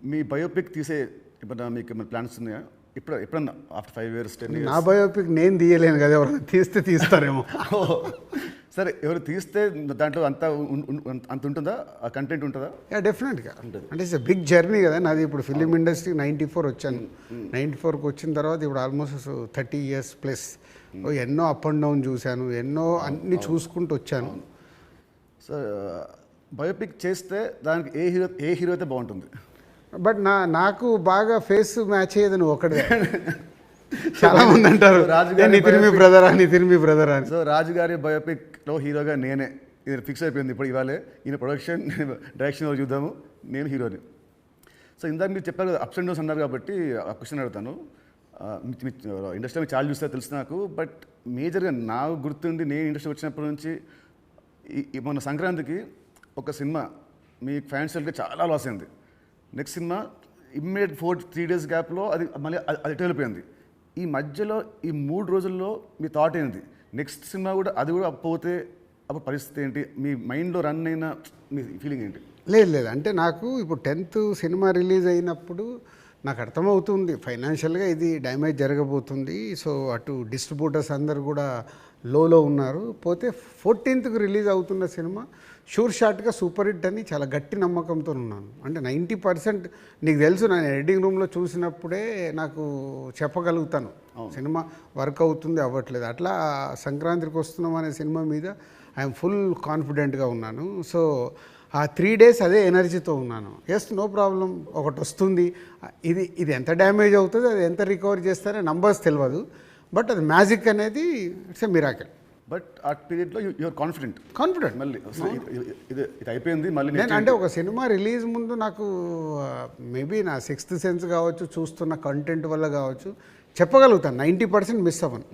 మీ biopic తీసే ఇప్పుడు మీకు ఏమైనా ప్లాన్స్ ఉన్నాయా? ఇప్పుడు ఎప్పుడన్నా? ఆఫ్టర్ ఫైవ్ ఇయర్స్ టెన్ నా బయోపిక్ నేను తీయలేను కదా ఎవరైనా తీస్తే తీస్తారేమో. సరే ఎవరు తీస్తే దాంట్లో అంత అంత ఉంటుందా? ఆ కంటెంట్ ఉంటుందా? యా డెఫినెట్గా అంటే ఇట్స్ బిగ్ జర్నీ కదా నాది ఇప్పుడు ఫిలిం ఇండస్ట్రీ నైంటీ ఫోర్ వచ్చాను. నైంటీ ఫోర్కి వచ్చిన తర్వాత ఇప్పుడు ఆల్మోస్ట్ థర్టీ ఇయర్స్ ప్లస్ ఎన్నో అప్ అండ్ డౌన్ చూశాను ఎన్నో అన్ని చూసుకుంటూ వచ్చాను. సో బయోపిక్ చేస్తే దానికి ఏ హీరో ఏ హీరో అయితే బాగుంటుంది? బట్ నా నాకు బాగా ఫేస్ మ్యాచ్ అయ్యేది నువ్వు ఒకటే చాలా మంది అంటారు రాజు గారి నితిన్ మీ బ్రదర్ అని నితిన్ మీ బ్రదర్ అని. సో రాజు గారి బయోపిక్లో హీరోగా నేనే. ఇది ఫిక్స్ అయిపోయింది ఇప్పుడు ఇవాళే. ఈయన ప్రొడక్షన్ డైరెక్షన్ చూద్దాము. నేను హీరోని. సో ఇందాక మీరు చెప్పారు కదా అప్స్ అండ్ డౌన్స్ అన్నారు కాబట్టి ఆ క్వశ్చన్ అడుగుతాను. ఇండస్ట్రీలో చాలా చూస్తే తెలుసు నాకు. బట్ మేజర్గా నా గుర్తుండి నేను ఇండస్ట్రీ వచ్చినప్పటి నుంచి మొన్న సంక్రాంతికి ఒక సినిమా మీ ఫ్యాన్షియల్గా చాలా లాస్ అయింది. Next cinema immediate four three days గ్యాప్లో అది మళ్ళీ అది- అది వెళ్ళిపోయింది ఈ మధ్యలో ఈ మూడు రోజుల్లో మీ థాట్ ఏంటి? నెక్స్ట్ సినిమా కూడా అది కూడా పోతే అప్పుడు పరిస్థితి ఏంటి? మీ మైండ్లో రన్ అయిన మీ ఫీలింగ్ ఏంటి? లేదు లేదు. అంటే నాకు ఇప్పుడు టెన్త్ సినిమా రిలీజ్ అయినప్పుడు నాకు అర్థమవుతుంది. ఫైనాన్షియల్గా ఇది డ్యామేజ్ జరగబోతుంది. సో అటు డిస్ట్రిబ్యూటర్స్ అందరు కూడా లోలో ఉన్నారు. పోతే ఫోర్టీన్త్కి రిలీజ్ అవుతున్న సినిమా షూర్ షాట్గా సూపర్ హిట్ అని చాలా గట్టి నమ్మకంతో ఉన్నాను. అంటే నైంటీ పర్సెంట్ నీకు తెలుసు నేను ఎడిటింగ్ రూమ్లో చూసినప్పుడే నాకు చెప్పగలుగుతాను. సినిమా వర్క్ అవుతుంది అవ్వట్లేదు. అట్లా సంక్రాంతికి వస్తున్నాం అనే సినిమా మీద ఐఎమ్ ఫుల్ కాన్ఫిడెంట్గా ఉన్నాను. సో ఆ త్రీ డేస్ అదే ఎనర్జీతో ఉన్నాను. ఎస్ నో ప్రాబ్లం ఒకటి వస్తుంది. ఇది ఇది ఎంత డ్యామేజ్ అవుతుంది అది ఎంత రికవర్ చేస్తారో నంబర్స్ తెలియదు బట్ అది మ్యాజిక్ అనేది ఇట్స్ ఎ మిరాకిల్ బట్ ఆ పీరియడ్లో యువర్ కాన్ఫిడెంట్ కాన్ఫిడెంట్ మళ్ళీ ఇది- ఇది- ఇది ఇది అయిపోయింది మళ్ళీ నేను అంటే ఒక సినిమా రిలీజ్ ముందు నాకు మేబీ నా సిక్స్త్ సెన్స్ కావచ్చు చూస్తున్న కంటెంట్ వల్ల కావచ్చు చెప్పగలుగుతాను. నైంటీ పర్సెంట్ మిస్ అవ్వను.